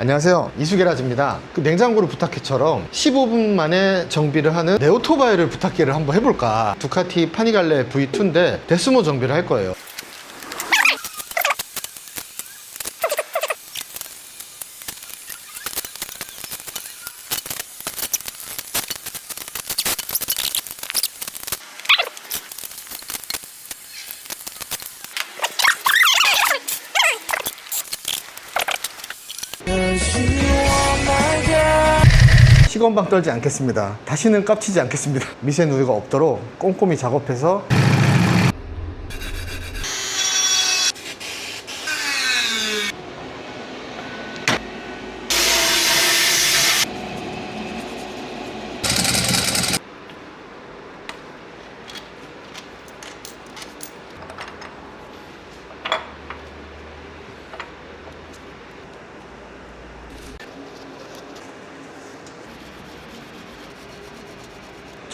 안녕하세요. 이수계라즈입니다. 그 냉장고를 부탁해처럼 15분 만에 정비를 하는 네오토바이를 부탁해를 한번 해볼까. 두카티 파니갈레 V2인데 데스모 정비를 할 거예요 시건방 떨지 않겠습니다. 다시는 깝치지 않겠습니다. 미세 누유가 없도록 꼼꼼히 작업해서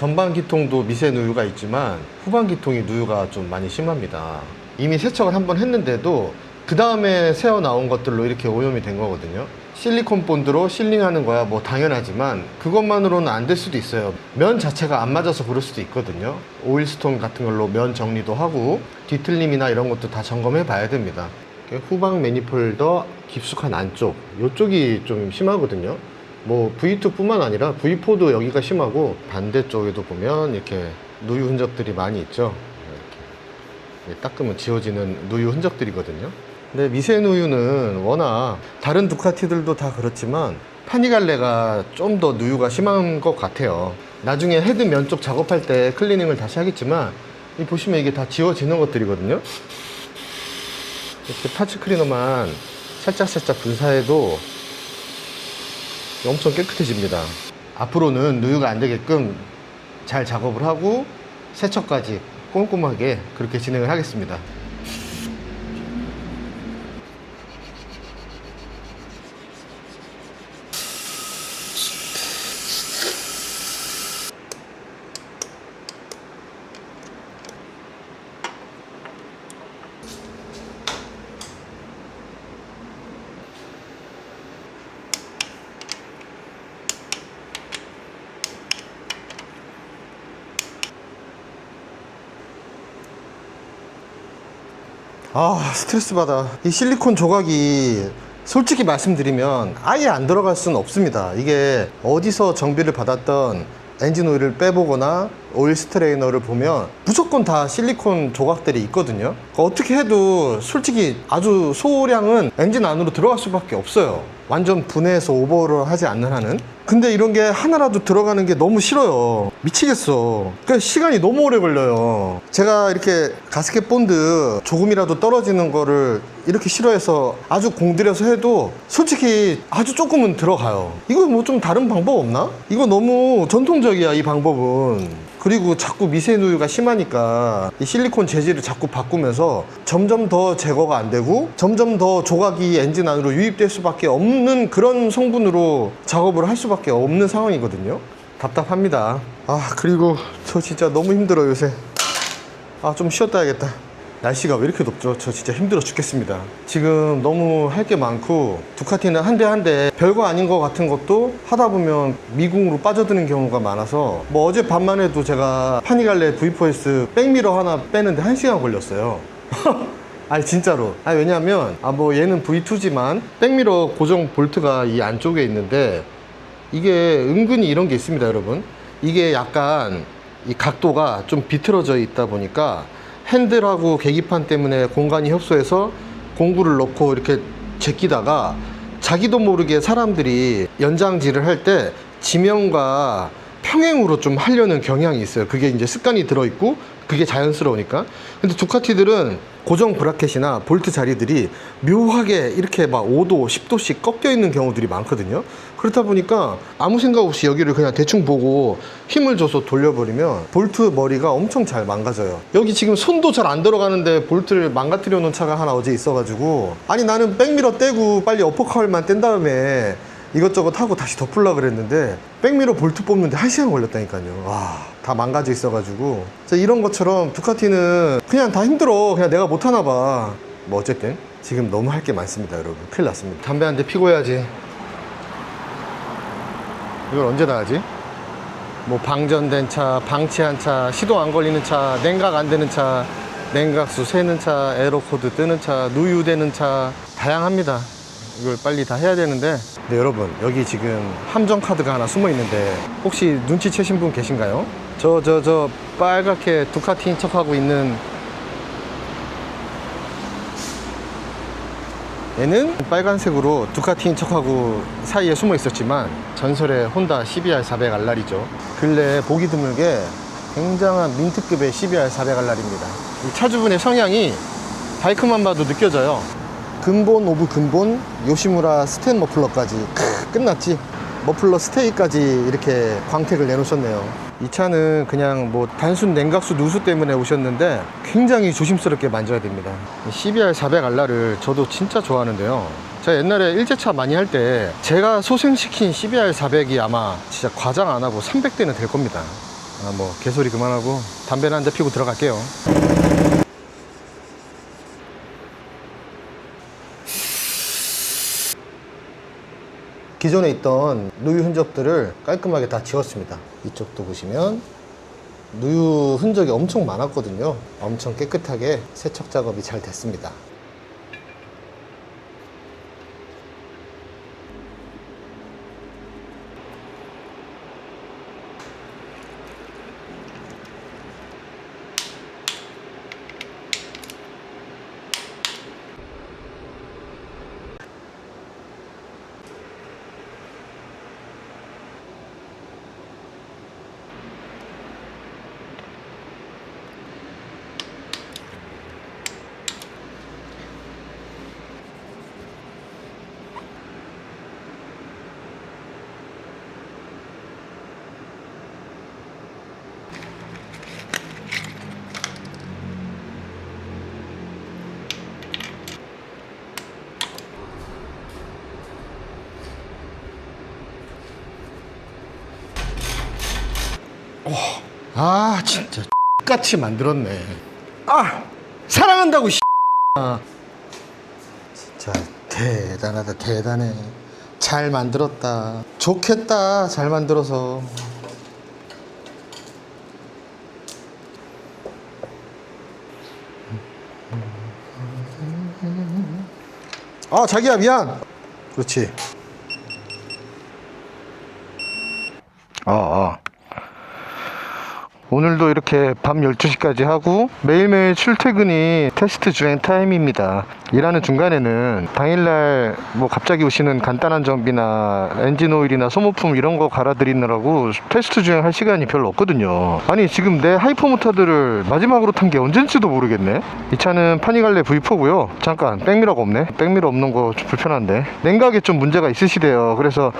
전방 기통도 미세 누유가 있지만 후방 기통이 누유가 좀 많이 심합니다. 이미 세척을 한번 했는데도 그 다음에 새어 나온 것들로 이렇게 오염이 된 거거든요. 실리콘 본드로 실링하는 거야 뭐 당연하지만 그것만으로는 안 될 수도 있어요. 면 자체가 안 맞아서 그럴 수도 있거든요. 오일스톤 같은 걸로 면 정리도 하고 뒤틀림이나 이런 것도 다 점검해 봐야 됩니다. 후방 매니폴더 깊숙한 안쪽 이쪽이 좀 심하거든요. 뭐 V2뿐만 아니라 V4도 여기가 심하고 반대쪽에도 보면 이렇게 누유 흔적들이 많이 있죠. 이렇게 닦으면 지워지는 누유 흔적들이거든요. 근데 미세 누유는 워낙 다른 두카티들도 다 그렇지만 파니갈레가 좀 더 누유가 심한 것 같아요. 나중에 헤드 면 쪽 작업할 때 클리닝을 다시 하겠지만 이 보시면 이게 다 지워지는 것들이거든요. 이렇게 파츠 클리너만 살짝살짝 분사해도 엄청 깨끗해집니다. 앞으로는 누유가 안 되게끔 잘 작업을 하고 세척까지 꼼꼼하게 그렇게 진행을 하겠습니다. 아 스트레스 받아. 이 실리콘 조각이 솔직히 말씀드리면 아예 안 들어갈 수는 없습니다. 이게 어디서 정비를 받았던 엔진 오일을 빼보거나 오일 스트레이너를 보면 무조건 다 실리콘 조각들이 있거든요 어떻게 해도 솔직히 아주 소량은 엔진 안으로 들어갈 수밖에 없어요. 완전 분해해서 오버를 하지 않는 한은. 근데 이런 게 하나라도 들어가는 게 너무 싫어요. 미치겠어. 그 시간이 너무 오래 걸려요. 제가 이렇게 가스켓 본드 조금이라도 떨어지는 거를 이렇게 싫어해서 아주 공들여서 해도 솔직히 아주 조금은 들어가요. 이거 뭐 좀 다른 방법 없나? 이거 너무 전통적이야 이 방법은 그리고 자꾸 미세누유가 심하니까 이 실리콘 재질을 자꾸 바꾸면서 점점 더 제거가 안 되고 점점 더 조각이 엔진 안으로 유입될 수밖에 없는 그런 성분으로 작업을 할 수밖에 없는 상황이거든요. 답답합니다. 아 그리고 저 진짜 너무 힘들어 요새. 아 좀 쉬었다 야겠다. 날씨가 왜 이렇게 덥죠? 저 진짜 힘들어 죽겠습니다. 지금 너무 할 게 많고 두카티는 한 대 한 대 별거 아닌 것 같은 것도 하다 보면 미궁으로 빠져드는 경우가 많아서 뭐 어제 밤만 해도 제가 파니갈레 V4S 백미러 하나 빼는데 한 시간 걸렸어요. 아니 진짜로 아니 왜냐면 아 뭐 얘는 V2지만 백미러 고정 볼트가 이 안쪽에 있는데 이게 은근히 이런 게 있습니다 여러분 이게 약간 이 각도가 좀 비틀어져 있다 보니까 핸들하고 계기판 때문에 공간이 협소해서 공구를 넣고 이렇게 제끼다가 자기도 모르게 사람들이 연장질을 할 때 지면과 평행으로 좀 하려는 경향이 있어요. 그게 이제 습관이 들어있고 그게 자연스러우니까. 근데 두카티들은 고정 브라켓이나 볼트 자리들이 묘하게 이렇게 막 5도, 10도씩 꺾여 있는 경우들이 많거든요. 그렇다 보니까 아무 생각 없이 여기를 그냥 대충 보고 힘을 줘서 돌려버리면 볼트 머리가 엄청 잘 망가져요. 여기 지금 손도 잘 안 들어가는데 볼트를 망가뜨려 놓은 차가 하나 어제 있어가지고 아니 나는 백미러 떼고 빨리 어퍼컬만 뗀 다음에 이것저것 하고 다시 덮으려고 그랬는데 백미러 볼트 뽑는데 한시간 걸렸다니까요. 와, 다 망가져 있어가지고. 이런 것처럼 두카티는 그냥 다 힘들어. 그냥 내가 못하나 봐뭐 어쨌든 지금 너무 할 게 많습니다 여러분. 큰일 났습니다. 담배 한 대 피고 해야지. 이걸 언제 다 하지? 뭐 방전된 차, 방치한 차, 시동 안 걸리는 차, 냉각 안 되는 차, 냉각수 새는 차, 에어코드 뜨는 차, 누유되는 차 다양합니다. 이걸 빨리 다 해야 되는데 네 여러분 여기 지금 함정 카드가 하나 숨어 있는데 혹시 눈치채신 분 계신가요? 저 저 저 빨갛게 두카티인 척하고 있는 얘는 빨간색으로 두카티인 척하고 사이에 숨어 있었지만 전설의 혼다 CBR 400 알랄이죠. 근래 보기 드물게 굉장한 민트급의 CBR 400 알랄입니다. 이 차주분의 성향이 바이크만 봐도 느껴져요. 근본 오브 근본 요시무라 스텐 머플러까지 크, 끝났지. 머플러 스테이까지 이렇게 광택을 내놓으셨네요. 이 차는 그냥 뭐 단순 냉각수 누수 때문에 오셨는데 굉장히 조심스럽게 만져야 됩니다. 이 CBR 400 알라를 저도 진짜 좋아하는데요. 제가 옛날에 일제차 많이 할 때 제가 소생시킨 CBR 400이 아마 진짜 과장 안 하고 300대는 될 겁니다. 아, 뭐 개소리 그만하고 담배나 한 대 피고 들어갈게요. 기존에 있던 누유 흔적들을 깔끔하게 다 지웠습니다. 이쪽도 보시면 누유 흔적이 엄청 많았거든요. 엄청 깨끗하게 세척 작업이 잘 됐습니다. 아 진짜 같이 만들었네. 아 사랑한다고 씨. 아. 진짜 대단하다 대단해. 잘 만들었다. 좋겠다 잘 만들어서. 아 자기야 미안. 그렇지. 아 아. 오늘도 이렇게 밤 12시까지 하고 매일매일 출퇴근이 테스트 주행 타임입니다. 일하는 중간에는 당일날 뭐 갑자기 오시는 간단한 정비나 엔진 오일이나 소모품 이런 거 갈아드리느라고 테스트 주행 할 시간이 별로 없거든요. 아니 지금 내 하이퍼 모터들을 마지막으로 탄 게 언젠지도 모르겠네. 이 차는 파니갈레 V4고요. 잠깐 백미러가 없네. 백미러 없는 거 좀 불편한데. 냉각에 좀 문제가 있으시대요. 그래서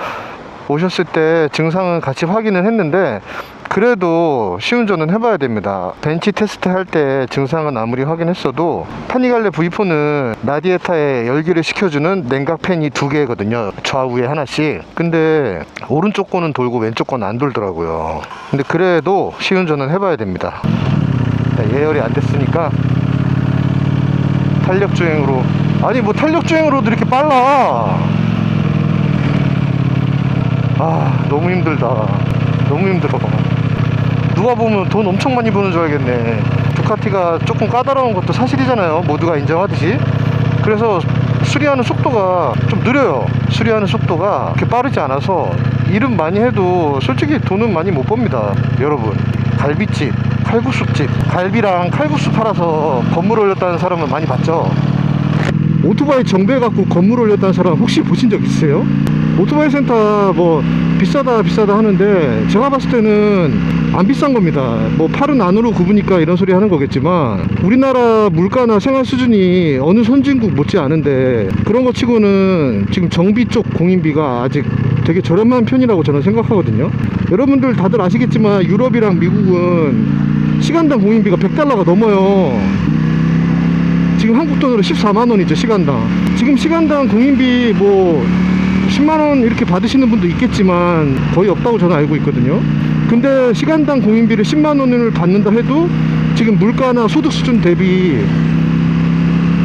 오셨을 때 증상은 같이 확인을 했는데 그래도 시운전은 해봐야 됩니다. 벤치 테스트 할 때 증상은 아무리 확인했어도 파니갈레 V4는 라디에타에 열기를 식혀주는 냉각 팬이 두 개거든요. 좌우에 하나씩. 근데 오른쪽 거는 돌고 왼쪽 거는 안 돌더라고요. 근데 그래도 시운전은 해봐야 됩니다. 네, 예열이 안 됐으니까 탄력 주행으로 아니 뭐 탄력 주행으로도 이렇게 빨라. 아 너무 힘들다. 너무 힘들어. 누가 보면 돈 엄청 많이 버는 줄 알겠네. 두카티가 조금 까다로운 것도 사실이잖아요. 모두가 인정하듯이. 그래서 수리하는 속도가 좀 느려요. 수리하는 속도가 그렇게 빠르지 않아서 일은 많이 해도 솔직히 돈은 많이 못 법니다. 여러분 갈비집 칼국수집. 갈비랑 칼국수 팔아서 건물 올렸다는 사람은 많이 봤죠? 오토바이 정비해갖고 건물 올렸다는 사람 혹시 보신 적 있으세요? 오토바이 센터 뭐 비싸다 비싸다 하는데 제가 봤을 때는 안 비싼 겁니다. 뭐 팔은 안으로 굽으니까 이런 소리 하는 거겠지만 우리나라 물가나 생활 수준이 어느 선진국 못지 않은데 그런 거 치고는 지금 정비 쪽 공인비가 아직 되게 저렴한 편이라고 저는 생각하거든요. 여러분들 다들 아시겠지만 유럽이랑 미국은 시간당 공인비가 100달러가 넘어요. 지금 한국 돈으로 14만 원이죠 시간당. 지금 시간당 공인비 뭐 10만 원 이렇게 받으시는 분도 있겠지만 거의 없다고 저는 알고 있거든요. 근데 시간당 공인비를 10만 원을 받는다 해도 지금 물가나 소득 수준 대비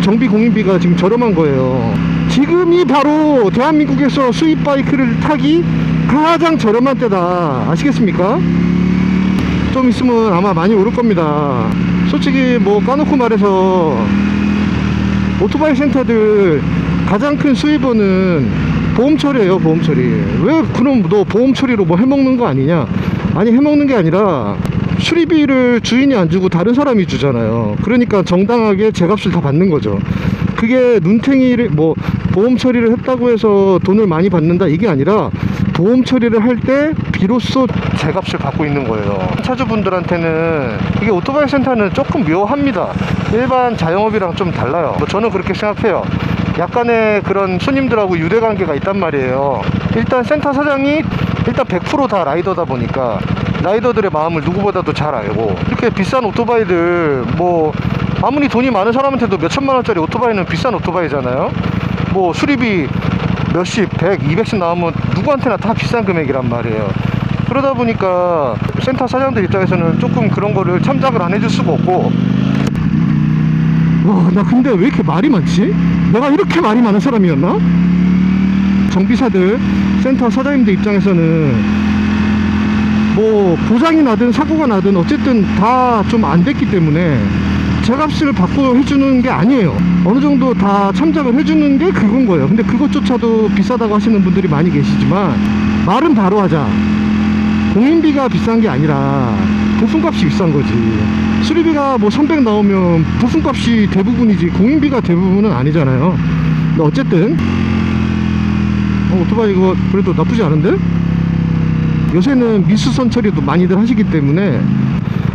정비 공인비가 지금 저렴한 거예요. 지금이 바로 대한민국에서 수입 바이크를 타기 가장 저렴한 때다. 아시겠습니까? 좀 있으면 아마 많이 오를 겁니다. 솔직히 뭐 까놓고 말해서 오토바이 센터들 가장 큰 수입원은 보험 처리예요 보험 처리. 왜 그럼 너 보험 처리로 뭐 해먹는 거 아니냐? 아니 해먹는 게 아니라 수리비를 주인이 안 주고 다른 사람이 주잖아요. 그러니까 정당하게 제값을 다 받는 거죠. 그게 눈탱이를 뭐 보험 처리를 했다고 해서 돈을 많이 받는다 이게 아니라 보험 처리를 할 때 비로소 제값을 받고 있는 거예요. 차주분들한테는 이게 오토바이 센터는 조금 묘합니다. 일반 자영업이랑 좀 달라요. 뭐 저는 그렇게 생각해요 약간의 그런 손님들하고 유대관계가 있단 말이에요 일단 센터 사장이 일단 100%다 라이더다 보니까 라이더들의 마음을 누구보다도 잘 알고 이렇게 비싼 오토바이들 뭐 아무리 돈이 많은 사람한테도 몇 천만 원짜리 오토바이는 비싼 오토바이잖아요 뭐 수리비 몇십, 백, 이백씩 나오면 누구한테나 다 비싼 금액이란 말이에요. 그러다 보니까 센터 사장들 입장에서는 조금 그런 거를 참작을 안 해줄 수가 없고. 와, 나 근데 왜 이렇게 말이 많지? 내가 이렇게 말이 많은 사람이었나? 정비사들, 센터 사장님들 입장에서는 뭐 보장이 나든 사고가 나든 어쨌든 다 좀 안 됐기 때문에 제값을 받고 해주는 게 아니에요. 어느 정도 다 참작을 해주는 게 그건 거예요. 근데 그것조차도 비싸다고 하시는 분들이 많이 계시지만 말은 바로 하자. 공인비가 비싼 게 아니라 부품값이 비싼 거지. 수리비가 뭐 300 나오면 부품값이 대부분이지 공인비가 대부분은 아니잖아요. 근데 어쨌든 어, 오토바이 이거 그래도 나쁘지 않은데? 요새는 미수선 처리도 많이들 하시기 때문에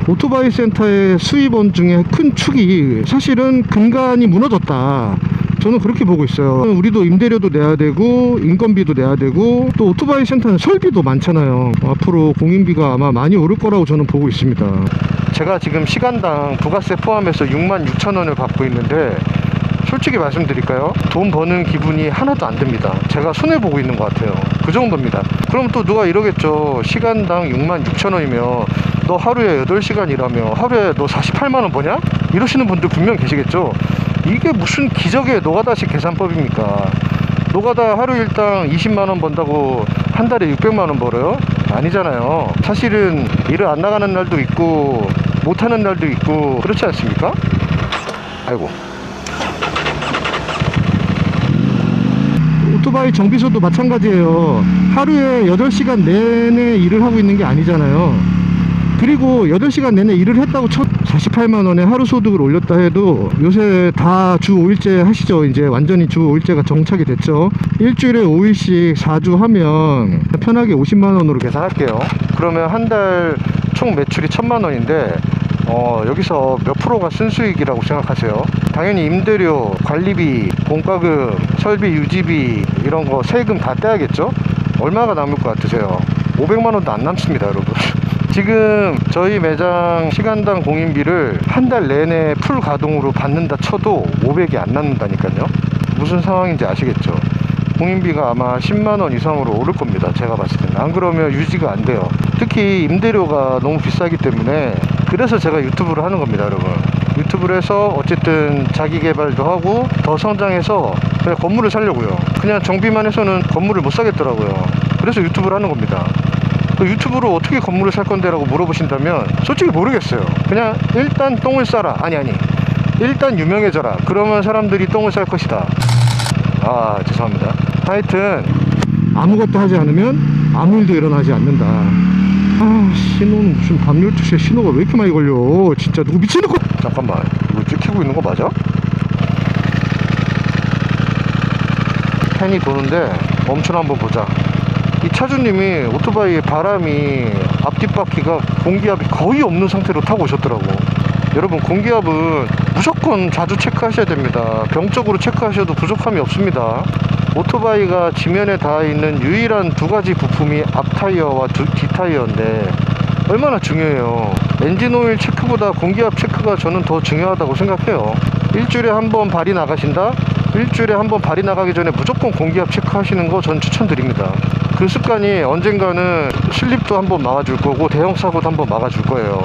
오토바이 센터의 수입원 중에 큰 축이 사실은 근간이 무너졌다. 저는 그렇게 보고 있어요. 우리도 임대료도 내야 되고 인건비도 내야 되고 또 오토바이 센터는 설비도 많잖아요. 앞으로 공인비가 아마 많이 오를 거라고 저는 보고 있습니다. 제가 지금 시간당 부가세 포함해서 6만 6천 원을 받고 있는데 솔직히 말씀드릴까요? 돈 버는 기분이 하나도 안 듭니다. 제가 손해보고 있는 것 같아요. 그 정도입니다. 그럼 또 누가 이러겠죠. 시간당 6만 6천 원이면 너 하루에 8시간 일하며 하루에 너 48만 원 버냐? 이러시는 분들 분명 계시겠죠. 이게 무슨 기적의 노가다식 계산법입니까? 노가다 하루 일당 20만 원 번다고 한 달에 600만 원 벌어요? 아니잖아요. 사실은 일을 안 나가는 날도 있고 못 하는 날도 있고 그렇지 않습니까? 아이고. 오토바이 정비소도 마찬가지예요. 하루에 8시간 내내 일을 하고 있는 게 아니잖아요. 그리고 8시간 내내 일을 했다고 첫 48만 원에 하루 소득을 올렸다 해도 요새 다 주 5일째 하시죠. 이제 완전히 주 5일째가 정착이 됐죠. 일주일에 5일씩 4주 하면 편하게 50만 원으로 계산할게요. 그러면 한 달 총 매출이 1000만 원인데 어, 여기서 몇 프로가 순수익이라고 생각하세요? 당연히 임대료, 관리비, 공과금, 설비, 유지비 이런 거 세금 다 떼야겠죠? 얼마가 남을 것 같으세요? 500만 원도 안 남습니다, 여러분. 지금 저희 매장 시간당 공인비를 한 달 내내 풀 가동으로 받는다 쳐도 500이 안 남는다니까요. 무슨 상황인지 아시겠죠? 공인비가 아마 10만 원 이상으로 오를 겁니다. 제가 봤을 때는. 안 그러면 유지가 안 돼요. 특히 임대료가 너무 비싸기 때문에 그래서 제가 유튜브를 하는 겁니다, 여러분. 유튜브를 해서 어쨌든 자기 개발도 하고 더 성장해서 그냥 건물을 사려고요. 그냥 정비만 해서는 건물을 못 사겠더라고요. 그래서 유튜브를 하는 겁니다. 그 유튜브로 어떻게 건물을 살 건데 라고 물어보신다면 솔직히 모르겠어요. 그냥 일단 똥을 싸라. 아니 아니. 일단 유명해져라. 그러면 사람들이 똥을 쌀 것이다. 아 죄송합니다. 하여튼 아무것도 하지 않으면 아무 일도 일어나지 않는다. 아 신호는 무슨 밤 12시에 신호가 왜 이렇게 많이 걸려 진짜 누구 미치는 거 잠깐만 이거 찍히고 있는 거 맞아? 팬이 도는데 멈춰 한번 보자 이 차주님이 오토바이에 바람이 앞뒷 바퀴가 공기압이 거의 없는 상태로 타고 오셨더라고. 여러분 공기압은 무조건 자주 체크하셔야 됩니다. 병적으로 체크하셔도 부족함이 없습니다. 오토바이가 지면에 닿아 있는 유일한 두 가지 부품이 앞 타이어와 두- 뒷 타이어인데 얼마나 중요해요. 엔진 오일 체크보다 공기압 체크가 저는 더 중요하다고 생각해요. 일주일에 한 번 발이 나가신다? 일주일에 한 번 발이 나가기 전에 무조건 공기압 체크하시는 거 전 추천드립니다 그 습관이 언젠가는 슬립도 한번 막아줄 거고 대형 사고도 한번 막아줄 거예요.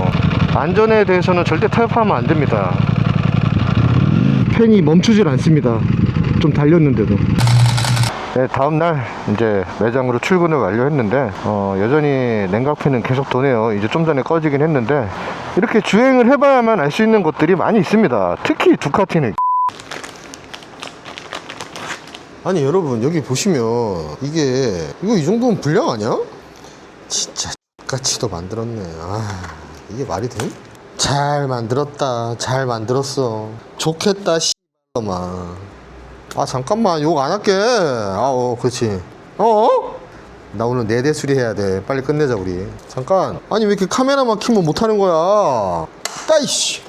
안전에 대해서는 절대 타협하면 안 됩니다. 팬이 멈추질 않습니다. 좀 달렸는데도. 네, 다음날 이제 매장으로 출근을 완료했는데 어, 여전히 냉각팬은 계속 도네요. 이제 좀 전에 꺼지긴 했는데 이렇게 주행을 해봐야만 알 수 있는 것들이 많이 있습니다. 특히 두카티는 아니 여러분 여기 보시면 이게 이거 이 정도면 불량 아니야? 진짜 같이도 만들었네. 아 이게 말이 돼? 잘 만들었다. 잘 만들었어. 좋겠다 씨발놈아. 아 잠깐만 욕 안 할게. 아어 그렇지. 어? 나 오늘 네대 수리해야 돼. 빨리 끝내자 우리. 잠깐. 아니 왜 이렇게 카메라만 키면 못하는 거야? 따이씨.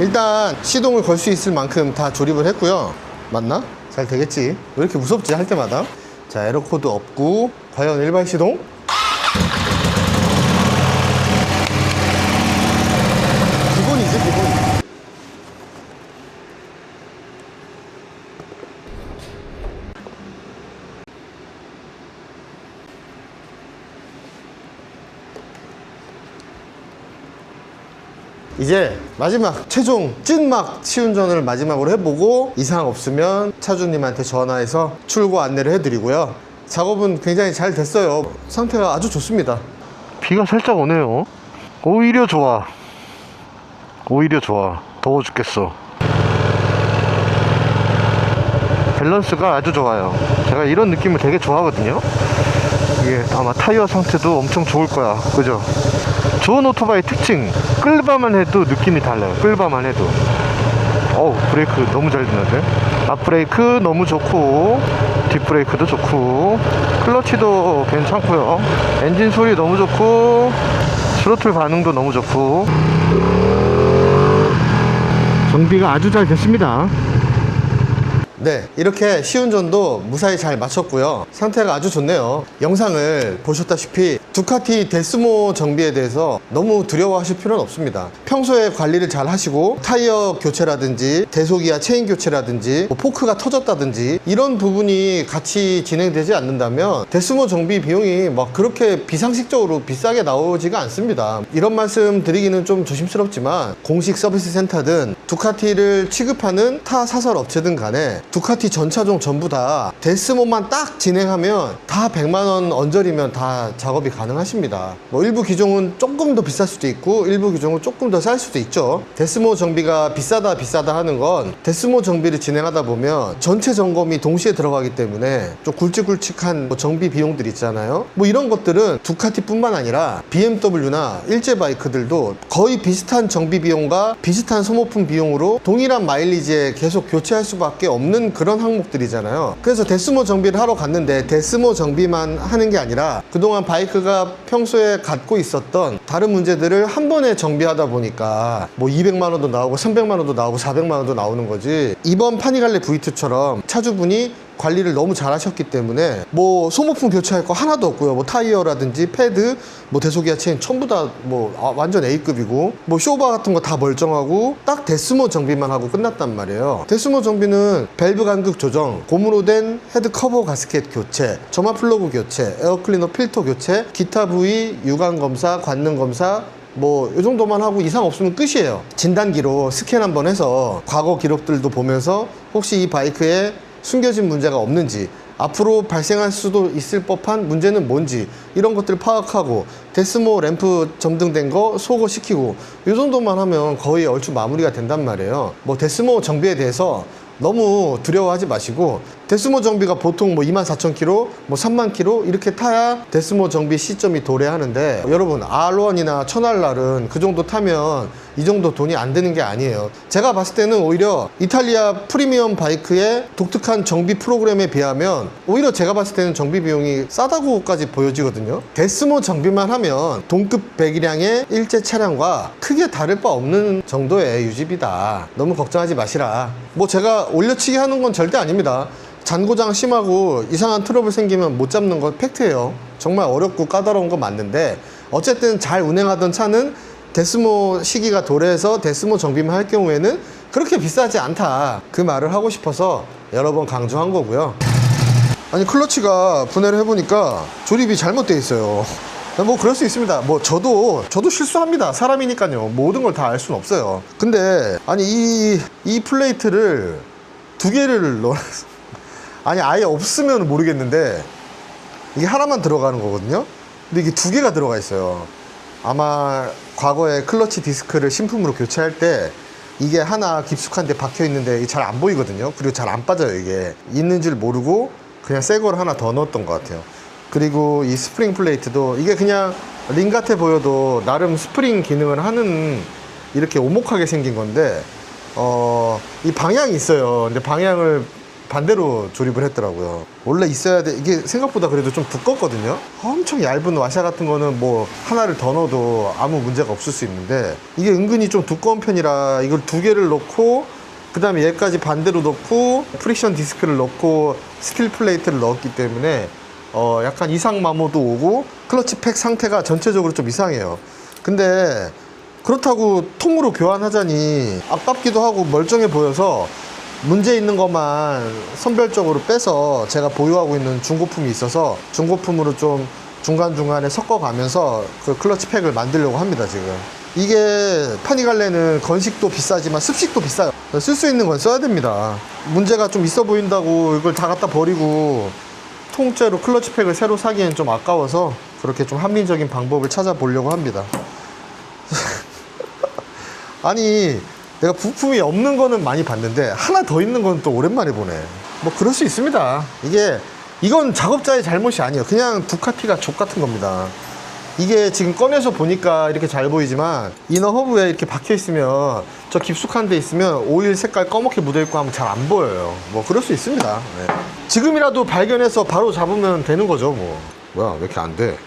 일단 시동을 걸 수 있을 만큼 다 조립을 했고요. 맞나? 잘 되겠지. 왜 이렇게 무섭지 할 때마다? 자 에러코드 없고 과연 일반 시동? 기본이지 기본. 이제 마지막 최종 찐막 시운전을 마지막으로 해보고 이상 없으면 차주님한테 전화해서 출고 안내를 해드리고요. 작업은 굉장히 잘 됐어요. 상태가 아주 좋습니다. 비가 살짝 오네요. 오히려 좋아. 오히려 좋아. 더워 죽겠어. 밸런스가 아주 좋아요. 제가 이런 느낌을 되게 좋아하거든요. 이게 아마 타이어 상태도 엄청 좋을 거야. 그죠? 좋은 오토바이 특징. 끌바만 해도 느낌이 달라요. 끌바만 해도. 어우, 브레이크 너무 잘 드는데? 앞브레이크 너무 좋고, 뒷브레이크도 좋고, 클러치도 괜찮고요. 엔진 소리 너무 좋고, 스로틀 반응도 너무 좋고. 정비가 아주 잘 됐습니다. 네, 이렇게 시운전도 무사히 잘 마쳤고요. 상태가 아주 좋네요. 영상을 보셨다시피 두카티 데스모 정비에 대해서 너무 두려워하실 필요는 없습니다. 평소에 관리를 잘 하시고 타이어 교체라든지 대속이야 체인 교체라든지 뭐 포크가 터졌다든지 이런 부분이 같이 진행되지 않는다면 데스모 정비 비용이 막 그렇게 비상식적으로 비싸게 나오지가 않습니다. 이런 말씀 드리기는 좀 조심스럽지만 공식 서비스 센터든 두카티를 취급하는 타 사설 업체든 간에 두카티 전차종 전부 다 데스모만 딱 진행하면 다 100만 원 언저리면 다 작업이 가 능하십니다. 뭐 일부 기종은 조금 더 비쌀 수도 있고 일부 기종은 조금 더 쌀 수도 있죠. 데스모 정비가 비싸다 비싸다 하는 건 데스모 정비를 진행하다 보면 전체 점검이 동시에 들어가기 때문에 좀 굵직굵직한 뭐 정비 비용들 있잖아요. 뭐 이런 것들은 두카티뿐만 아니라 BMW나 일제 바이크들도 거의 비슷한 정비 비용과 비슷한 소모품 비용으로 동일한 마일리지에 계속 교체할 수밖에 없는 그런 항목들이잖아요. 그래서 데스모 정비를 하러 갔는데 데스모 정비만 하는 게 아니라 그동안 바이크가 평소에 갖고 있었던 다른 문제들을 한 번에 정비하다 보니까 뭐 200만 원도 나오고 300만 원도 나오고 400만 원도 나오는 거지. 이번 파니갈레 V2처럼 차주분이 관리를 너무 잘 하셨기 때문에 뭐 소모품 교체할 거 하나도 없고요. 뭐 타이어라든지 패드, 뭐 대소기아 체인 전부 다 뭐 완전 A급이고 뭐 쇼바 같은 거 다 멀쩡하고 딱 데스모 정비만 하고 끝났단 말이에요. 데스모 정비는 밸브 간극 조정, 고무로 된 헤드 커버 가스켓 교체, 점화 플러그 교체, 에어 클리너 필터 교체, 기타 부위 유관 검사, 관능 검사 뭐이 정도만 하고 이상 없으면 끝이에요. 진단기로 스캔 한번 해서 과거 기록들도 보면서 혹시 이 바이크에 숨겨진 문제가 없는지 앞으로 발생할 수도 있을 법한 문제는 뭔지 이런 것들을 파악하고 데스모 램프 점등된 거 소거시키고 이 정도만 하면 거의 얼추 마무리가 된단 말이에요. 뭐 데스모 정비에 대해서 너무 두려워하지 마시고 데스모 정비가 보통 뭐 24,000km, 뭐 3만 km 이렇게 타야 데스모 정비 시점이 도래하는데 여러분 R1이나 1000R은 그 정도 타면 이 정도 돈이 안 드는 게 아니에요. 제가 봤을 때는 오히려 이탈리아 프리미엄 바이크의 독특한 정비 프로그램에 비하면 오히려 제가 봤을 때는 정비 비용이 싸다고까지 보여지거든요. 데스모 정비만 하면 동급 배기량의 일제 차량과 크게 다를 바 없는 정도의 유지비다. 너무 걱정하지 마시라. 뭐 제가 올려치기 하는 건 절대 아닙니다. 잔고장 심하고 이상한 트러블 생기면 못 잡는 건 팩트예요. 정말 어렵고 까다로운 건 맞는데 어쨌든 잘 운행하던 차는 데스모 시기가 도래해서 데스모 정비만 할 경우에는 그렇게 비싸지 않다. 그 말을 하고 싶어서 여러 번 강조한 거고요. 아니 클러치가 분해를 해보니까 조립이 잘못돼 있어요. 뭐 그럴 수 있습니다. 뭐 저도 저도 실수합니다. 사람이니까요. 모든 걸 다 알 수는 없어요. 근데 아니 이 이 플레이트를 두 개를 넣어 아니 아예 없으면 모르겠는데 이게 하나만 들어가는 거거든요. 근데 이게 두 개가 들어가 있어요. 아마 과거에 클러치 디스크를 신품으로 교체할 때 이게 하나 깊숙한 데 박혀 있는데 잘 안 보이거든요. 그리고 잘 안 빠져요, 이게. 있는 줄 모르고 그냥 새 걸 하나 더 넣었던 것 같아요. 그리고 이 스프링 플레이트도 이게 그냥 링 같아 보여도 나름 스프링 기능을 하는 이렇게 오목하게 생긴 건데 어, 이 방향이 있어요. 근데 방향을 반대로 조립을 했더라고요. 원래 있어야 돼. 이게 생각보다 그래도 좀 두껍거든요. 엄청 얇은 와샤 같은 거는 뭐 하나를 더 넣어도 아무 문제가 없을 수 있는데 이게 은근히 좀 두꺼운 편이라 이걸 두 개를 넣고 그 다음에 얘까지 반대로 넣고 프릭션 디스크를 넣고 스틸 플레이트를 넣었기 때문에 어 약간 이상 마모도 오고 클러치 팩 상태가 전체적으로 좀 이상해요. 근데 그렇다고 통으로 교환하자니 아깝기도 하고 멀쩡해 보여서 문제 있는 것만 선별적으로 빼서 제가 보유하고 있는 중고품이 있어서 중고품으로 좀 중간중간에 섞어가면서 그 클러치 팩을 만들려고 합니다, 지금. 이게 파니갈레는 건식도 비싸지만 습식도 비싸요. 쓸 수 있는 건 써야 됩니다. 문제가 좀 있어 보인다고 이걸 다 갖다 버리고 통째로 클러치 팩을 새로 사기엔 좀 아까워서 그렇게 좀 합리적인 방법을 찾아보려고 합니다. 아니 내가 부품이 없는 거는 많이 봤는데 하나 더 있는 건 또 오랜만에 보네. 뭐 그럴 수 있습니다. 이게 이건 작업자의 잘못이 아니에요. 그냥 두카티가 족 같은 겁니다. 이게 지금 꺼내서 보니까 이렇게 잘 보이지만 이너 허브에 이렇게 박혀 있으면 저 깊숙한 데 있으면 오일 색깔 꺼멓게 묻어 있고 하면 잘 안 보여요. 뭐 그럴 수 있습니다. 네. 지금이라도 발견해서 바로 잡으면 되는 거죠 뭐. 뭐야 왜 이렇게 안돼?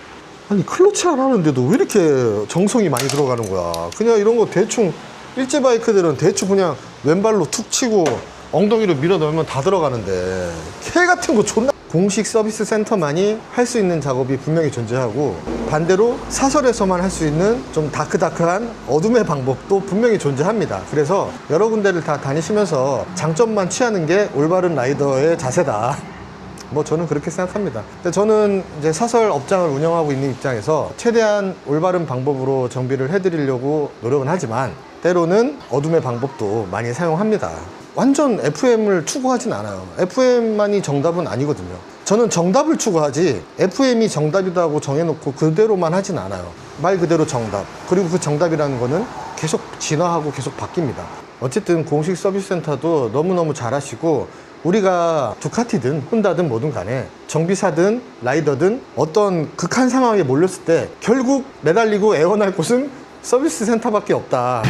아니 클러치 안 하는데도 왜 이렇게 정성이 많이 들어가는 거야? 그냥 이런 거 대충 일제 바이크들은 대충 그냥 왼발로 툭 치고 엉덩이로 밀어 넣으면 다 들어가는데 개 같은 거 존나 공식 서비스 센터만이 할 수 있는 작업이 분명히 존재하고 반대로 사설에서만 할 수 있는 좀 다크다크한 어둠의 방법도 분명히 존재합니다. 그래서 여러 군데를 다 다니시면서 장점만 취하는 게 올바른 라이더의 자세다. 뭐 저는 그렇게 생각합니다. 근데 저는 이제 사설 업장을 운영하고 있는 입장에서 최대한 올바른 방법으로 정비를 해드리려고 노력은 하지만 때로는 어둠의 방법도 많이 사용합니다. 완전 FM을 추구하진 않아요. FM만이 정답은 아니거든요. 저는 정답을 추구하지 FM이 정답이라고 정해놓고 그대로만 하진 않아요. 말 그대로 정답. 그리고 그 정답이라는 거는 계속 진화하고 계속 바뀝니다. 어쨌든 공식 서비스 센터도 너무너무 잘하시고 우리가 두카티든 혼다든 뭐든 간에 정비사든 라이더든 어떤 극한 상황에 몰렸을 때 결국 매달리고 애원할 곳은 서비스 센터밖에 없다.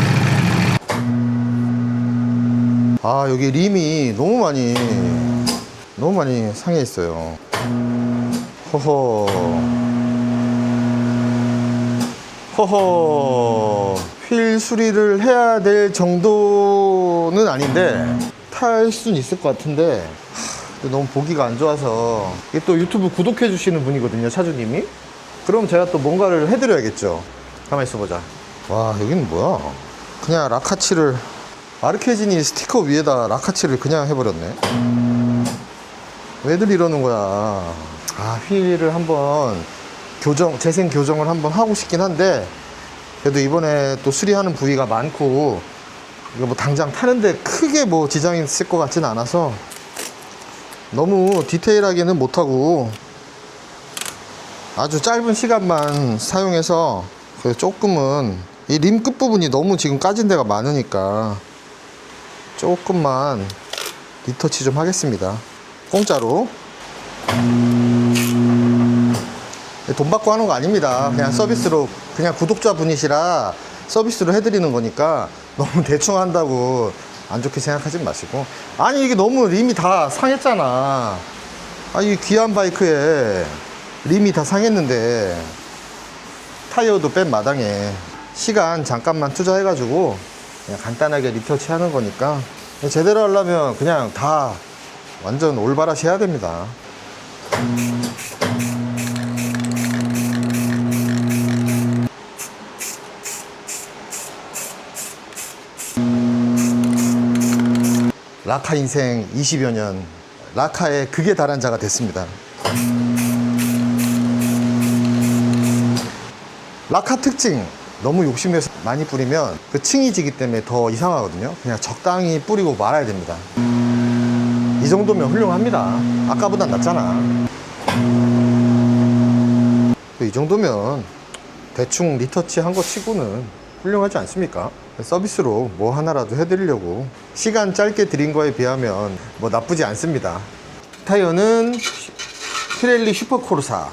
아 여기 림이 너무 많이 너무 많이 상해 있어요. 허허. 허허. 휠 수리를 해야 될 정도는 아닌데 탈 수는 있을 것 같은데 너무 보기가 안 좋아서 이게 또 유튜브 구독해 주시는 분이거든요 차주님이 그럼 제가 또 뭔가를 해드려야겠죠 가만히 있어보자 와 여기는 뭐야? 그냥 라카치를 아르케진이 스티커 위에다 라카치를 그냥 해버렸네. 왜들 이러는 거야? 아 휠을 한번 교정 재생 교정을 한번 하고 싶긴 한데 그래도 이번에 또 수리하는 부위가 많고 이거 뭐 당장 타는데 크게 뭐 지장이 있을 것 같지는 않아서 너무 디테일하게는 못하고 아주 짧은 시간만 사용해서 그래서 조금은 이 림 끝부분이 너무 지금 까진 데가 많으니까 조금만 리터치 좀 하겠습니다 공짜로 돈 받고 하는 거 아닙니다. 그냥 서비스로 그냥 구독자 분이시라 서비스로 해드리는 거니까 너무 대충 한다고 안 좋게 생각하지 마시고 아니 이게 너무 림이 다 상했잖아. 아 이 귀한 바이크에 림이 다 상했는데 타이어도 뺀 마당에 시간 잠깐만 투자해가지고 간단하게 리터치 하는 거니까 제대로 하려면 그냥 다 완전 올바라시 해야 됩니다. 라카 인생 20여 년 라카의 극에 달한 자가 됐습니다. 라카 특징 너무 욕심내서 많이 뿌리면 그 층이 지기 때문에 더 이상하거든요. 그냥 적당히 뿌리고 말아야 됩니다. 이 정도면 훌륭합니다. 아까보단 낫잖아. 이 정도면 대충 리터치 한 거 치고는 훌륭하지 않습니까? 서비스로 뭐 하나라도 해드리려고 시간 짧게 드린 거에 비하면 뭐 나쁘지 않습니다. 타이어는 피렐리 슈퍼코르사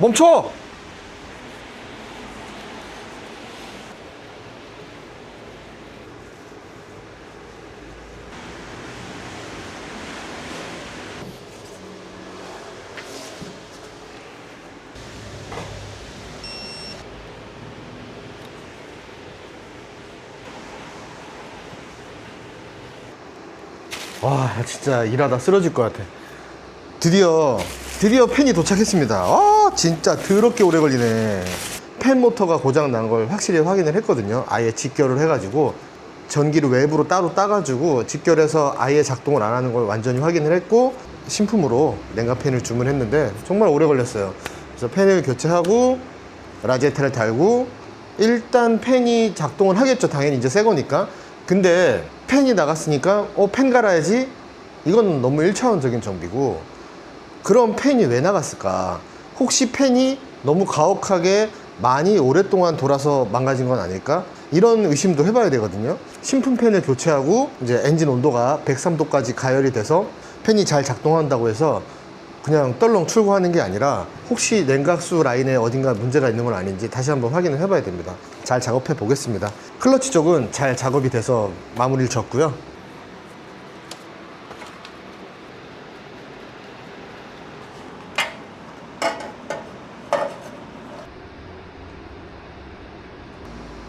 멈춰! 와 진짜 일하다 쓰러질 것 같아. 드디어 드디어 팬이 도착했습니다. 아 진짜 더럽게 오래 걸리네. 팬 모터가 고장 난 걸 확실히 확인을 했거든요. 아예 직결을 해가지고 전기를 외부로 따로 따가지고 직결해서 아예 작동을 안 하는 걸 완전히 확인을 했고 신품으로 냉각 팬을 주문했는데 정말 오래 걸렸어요. 그래서 팬을 교체하고 라지에타를 달고 일단 팬이 작동을 하겠죠. 당연히 이제 새 거니까. 근데 팬이 나갔으니까 어팬 갈아야지. 이건 너무 1차원적인 정비고 그럼 팬이 왜 나갔을까 혹시 팬이 너무 가혹하게 많이 오랫동안 돌아서 망가진 건 아닐까 이런 의심도 해봐야 되거든요 신품 팬을 교체하고 이제 엔진 온도가 103도까지 가열이 돼서 팬이 잘 작동한다고 해서 그냥 떨렁 출고하는 게 아니라 혹시 냉각수 라인에 어딘가 문제가 있는 건 아닌지 다시 한번 확인을 해봐야 됩니다. 잘 작업해 보겠습니다. 클러치 쪽은 잘 작업이 돼서 마무리를 졌고요.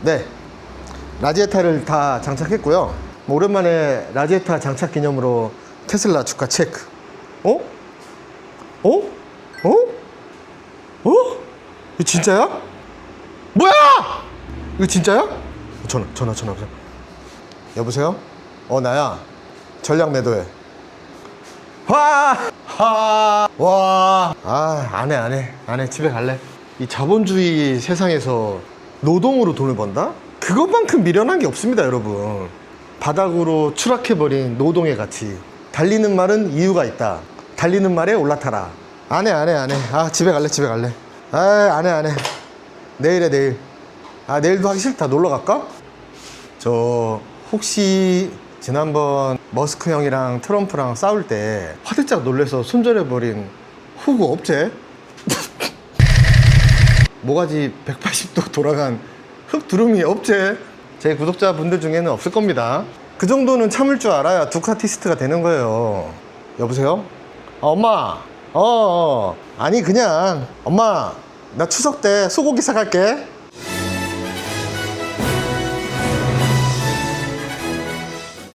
네. 라지에타를 다 장착했고요. 뭐 오랜만에 라지에타 장착 기념으로 테슬라 주가 체크. 어? 어? 어? 어? 이거 진짜야? 뭐야? 이거 진짜야? 전화, 전화, 전화, 전화. 여보세요? 어, 나야. 전략 매도해. 와! 하! 와! 아, 안 해, 안 해. 안 해. 집에 갈래. 이 자본주의 세상에서 노동으로 돈을 번다? 그것만큼 미련한 게 없습니다, 여러분. 바닥으로 추락해버린 노동의 가치. 달리는 말은 이유가 있다. 달리는 말에 올라타라. 안 해, 안 해, 안 해. 아, 집에 갈래, 집에 갈래. 아, 안 해, 안 해. 내일에 내일. 아, 내일도 하기 싫다. 놀러 갈까? 저, 혹시 지난번 머스크 형이랑 트럼프랑 싸울 때 화들짝 놀래서 손절해버린 후구 업체? 모가지 180도 돌아간 흑두루미 업체 제 구독자분들 중에는 없을 겁니다. 그 정도는 참을 줄 알아야 두카티스트가 되는 거예요. 여보세요? 아, 엄마! 어, 어. 아니 그냥 엄마 나 추석 때 소고기 사갈게